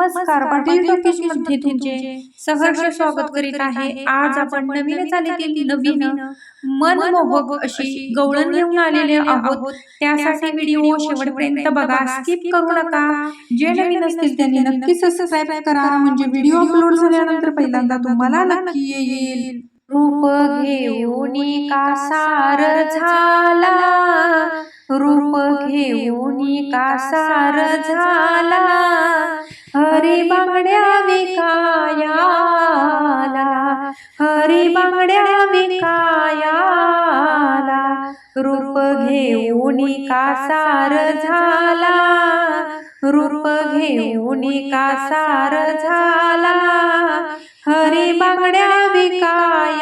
नमस्कार पाटील टॉकीजमध्ये तुमचे सहर्ष स्वागत करीत आहे. आज आपण नवीन चालीतील नवीन मनमोहक अशी गवळण घेऊन आलेले आहोत. त्यासाठी व्हिडिओ शेवटपर्यंत बघा. स्किप करू नका. जे नवीन असतील त्यांनी नक्की सबस्क्राईब करा. म्हणजे व्हिडिओ अपलोड झाल्यानंतर पहिल्यांदा तुम्हाला नक्की येईल. रूप घेऊन का सार झाला. रूप घेऊन का सार झाला. हरी बांगड्या विकायाला हरी बांगड्या विकायाला रूप घेऊन कासार झाला रूप घेऊन का सार झाला हरी बांगड्या विकाय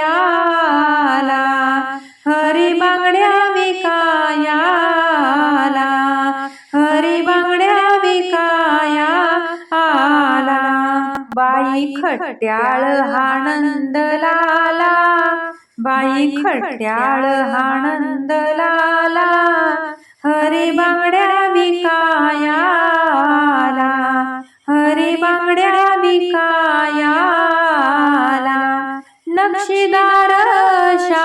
बाई खट्याळ हानंद लाला बाई खट्याळ हानंद लाला हरे बांगड्या विकायाला हरे बांगड्या विकायाला नक्षीदार अशा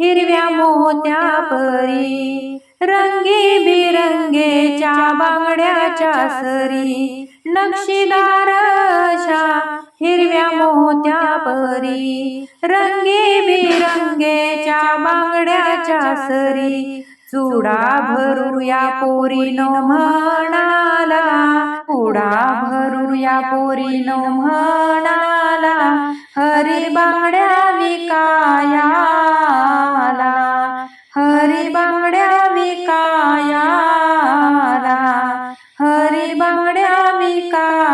हिरव्या मोत्या परी. रंगी बिरंगेच्या बांगड्याच्या सरी नक्षीदार अशा हिरव्या मोत्या परी. रंगी बिरंगेच्या बांगड्याच्या सरी चुडा भरूया पोरीनो म्हणाला चुडा भरूया पोरीनो म्हणाला. हरी बांगड्या विक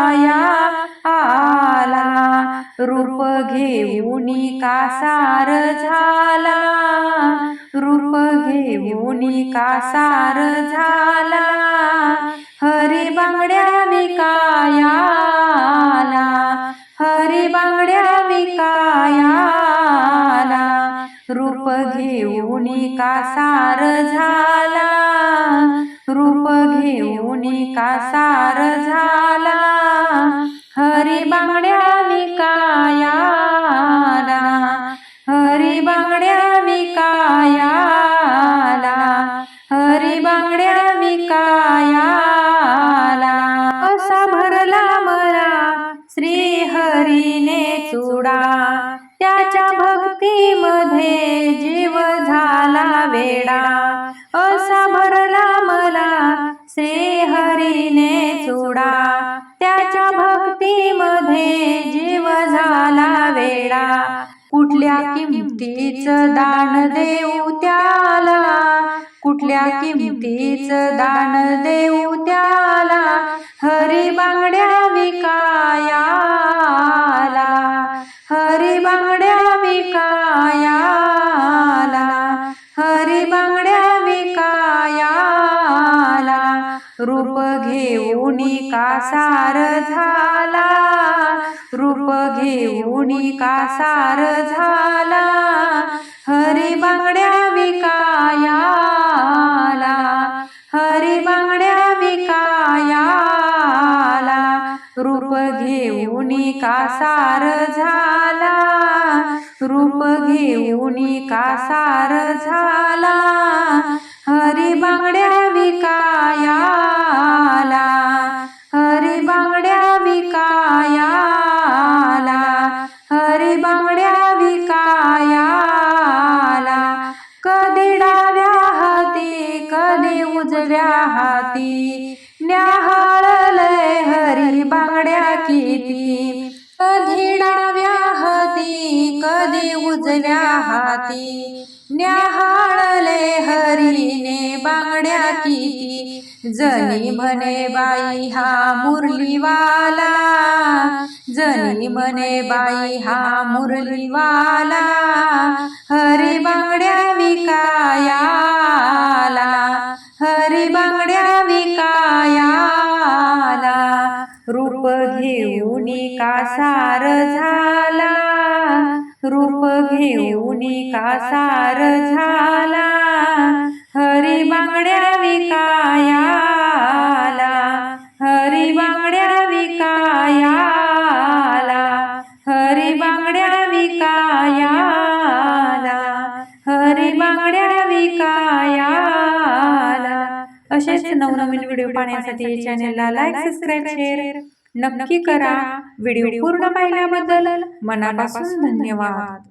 माया आला रूप घेऊन कासार झाला. रूप घेऊन कासार झाला. हरी बांगड्या विकायाला रूप घेऊन का सार झाला. रूप घेऊन का सार झाला. हरी बांगड्या विकायाला. हरी बांगड्या विकायाला. हरी बांगड्या विकायाला. असा भरला मला श्री हरीने चुडा. भक्तीमध्ये जीव झाला वेडा. असा भरला मला श्रीहरीने चुडा. त्याच्या भक्तीमध्ये जीव झाला वेडा. कुठल्या किमतीच दान देऊ त्याला? कुठल्या किमतीच दान देऊ त्याला? हरी बांगड्या विकायाला. हरी विकायाला हरी बांगड्या विकायाला रूप घेऊन कासार झाला? रूप घेऊन कासार झाला? हरी बांगड्या विकायाला हरी बांगड्या विकायाला रूप घेऊन कासार झाला? रूप घेऊन का सार झाला. हरी बांगड्या विकायाला. हरी बांगड्या विकायाला. हरी बांगड्या विकायाला. कधी डाव्या हाती कधी उजव्या हाती. न्याहाळलय हरी बांगड्या किती. कधी डाव्या कधी उजव्या हाती न्याहाळले हरीने बांगड्या किती. जनी म्हणे बाई हा मुरलीवाला. जनी म्हणे बाई हा मुरलीवाला. हरी बांगड्या विकायाला हरी बांगड्या विकायाला. रूप घेऊन का सार झाला. रूप घेऊन का सार झाला. हरी बांगड्या विकायाला. हरी बांगड्या विकायाला. हरी बांगड्या विकायाला. हरी बांगड्या विकायाला. असेच नवनवीन व्हिडिओ पाहण्यासाठी चॅनेलला लाईक सबस्क्राईब शेअर नक्की करा. व्हिडिओ पूर्ण पाहिल्याबद्दल मनापासून धन्यवाद.